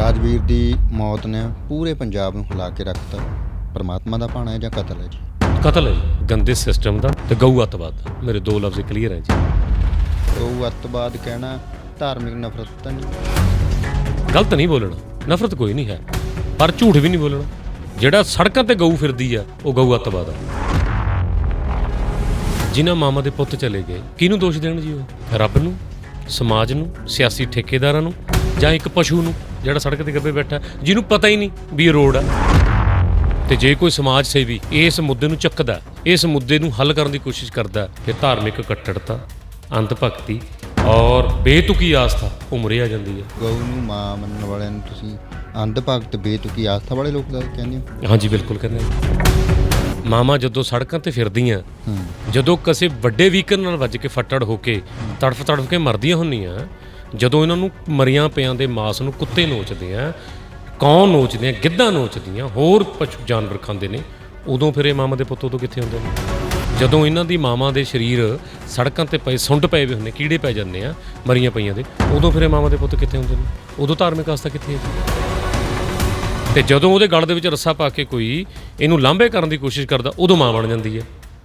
ਰਾਜਵੀਰ ਦੀ ਮੌਤ ਨੇ ਪੂਰੇ ਪੰਜਾਬ ਨੂੰ ਹਿਲਾ ਕੇ ਰੱਖਤਾ। ਪਰਮਾਤਮਾ ਦਾ ਭਾਣਾ ਹੈ ਜਾਂ ਕਤਲ ਹੈ ਜੀ? ਕਤਲ ਹੈ ਜੀ, ਗੰਦੇ ਸਿਸਟਮ ਦਾ ਤੇ ਗਊ ਅੱਤਵਾਦ ਦਾ। ਮੇਰੇ ਦੋ ਲਫ਼ਜ਼ ਕਲੀਅਰ ਹੈ ਜੀ। ਉਹ ਅੱਤਵਾਦ ਕਹਿਣਾ ਧਾਰਮਿਕ ਨਫ਼ਰਤ ਤਾਂ ਨਹੀਂ? ਗਲਤ ਨਹੀਂ ਬੋਲਣਾ। ਨਫ਼ਰਤ ਕੋਈ ਨਹੀਂ ਹੈ। ਪਰ ਝੂਠ ਵੀ ਨਹੀਂ ਬੋਲਣਾ। ਜਿਹੜਾ ਸੜਕਾਂ ਤੇ ਗਊ ਫਿਰਦੀ ਆ ਉਹ ਗਊ ਅੱਤਵਾਦ ਆ। ਜਿਨ੍ਹਾਂ ਮਾਮਾ ਦੇ ਪੁੱਤ ਚਲੇ ਗਏ ਕਿਹਨੂੰ ਦੋਸ਼ ਦੇਣ ਜੀ ਉਹ? ਰੱਬ ਨੂੰ ਸਮਾਜ ਨੂੰ ਸਿਆਸੀ ਠੇਕੇਦਾਰਾਂ ਨੂੰ ਜਾਂ ਇੱਕ ਪਸ਼ੂ ਨੂੰ? ਜਿਹੜਾ ਸੜਕ ਤੇ ਗੱਬੇ ਬੈਠਾ ਜਿਹਨੂੰ ਪਤਾ ਹੀ ਨਹੀਂ ਵੀ ਇਹ ਰੋਡ ਆ। ਤੇ ਜੇ ਕੋਈ ਸਮਾਜ ਸੇਵੀ ਇਸ ਮੁੱਦੇ ਨੂੰ ਚੱਕਦਾ ਇਸ ਮੁੱਦੇ ਨੂੰ ਹੱਲ ਕਰਨ ਦੀ ਕੋਸ਼ਿਸ਼ ਕਰਦਾ ਫਿਰ ਧਾਰਮਿਕ ਕੱਟੜਤਾ ਅੰਧ ਭਗਤੀ ਔਰ ਬੇਤੁਕੀ ਆਸਥਾ ਉਮਰੇ ਆ ਜਾਂਦੀ ਹੈ ਗਊ ਨੂੰ ਮਾਂ ਮੰਨਣ ਵਾਲਿਆਂ ਨੂੰ ਤੁਸੀਂ ਅੰਧ ਭਗਤ ਬੇਤੁਕੀ ਆਸਥਾ ਵਾਲੇ ਲੋਕ ਦਾ ਕਹਿੰਦੇ ਹੋ? ਹਾਂਜੀ ਬਿਲਕੁਲ ਕਹਿੰਦੇ ਆ। ਮਾਮਾ ਜਦੋਂ ਸੜਕਾਂ ਤੇ ਫਿਰਦੀਆਂ ਹੂੰ। ਜਦੋਂ ਕਿਸੇ ਵੱਡੇ ਵਹੀਕਲ ਨਾਲ ਵੱਜ ਕੇ ਫੱਟੜ ਹੋ ਕੇ ਤੜਫ ਤੜਫ ਕੇ ਮਰਦੀਆਂ ਹੁੰਦੀਆਂ ਜਦੋਂ ਇਹਨਾਂ ਨੂੰ ਮਰੀਆਂ ਪਿਆਂ ਦੇ ਮਾਸ ਨੂੰ ਕੁੱਤੇ ਨੋਚਦੇ ਆ, ਕੌਣ ਨੋਚਦੇ ਆ, ਗਿੱਧਾ ਨੋਚਦੀਆਂ ਹੋਰ ਪਸ਼ੂ ਜਾਨਵਰ ਖਾਂਦੇ ਨੇ, ਉਦੋਂ ਫਿਰ ਇਹ ਮਾਮਾ ਦੇ ਪੁੱਤ ਉਦੋਂ ਕਿੱਥੇ ਹੁੰਦੇ ਨੇ? ਜਦੋਂ ਇਹਨਾਂ ਦੀ ਮਾਵਾਂ ਦੇ ਸਰੀਰ ਸੜਕਾਂ ਤੇ ਪਏ, ਸੁੰਡ ਪਏ ਹੋਏ ਹੁੰਦੇ, ਕੀੜੇ ਪੈ ਜਾਂਦੇ ਆ ਮਰੀਆਂ ਪਈਆਂ ਦੇ, ਉਦੋਂ ਫਿਰ ਇਹ ਮਾਵਾਂ ਦੇ ਪੁੱਤ ਕਿੱਥੇ ਹੁੰਦੇ ਨੇ? ਉਦੋਂ ਧਾਰਮਿਕ ਆਸਥਾ ਕਿੱਥੇ ਹੈ ਜੀ? ਤੇ ਜਦੋਂ ਉਹਦੇ ਗਲ ਦੇ ਵਿੱਚ ਰੱਸਾ ਪਾ ਕੇ ਕੋਈ ਇਹਨੂੰ ਲਾਂਭੇ ਕਰਨ ਦੀ ਕੋਸ਼ਿਸ਼ ਕਰਦਾ, ਉਦੋਂ ਮਾਂ ਬਣ ਜਾਂਦੀ ਹੈ।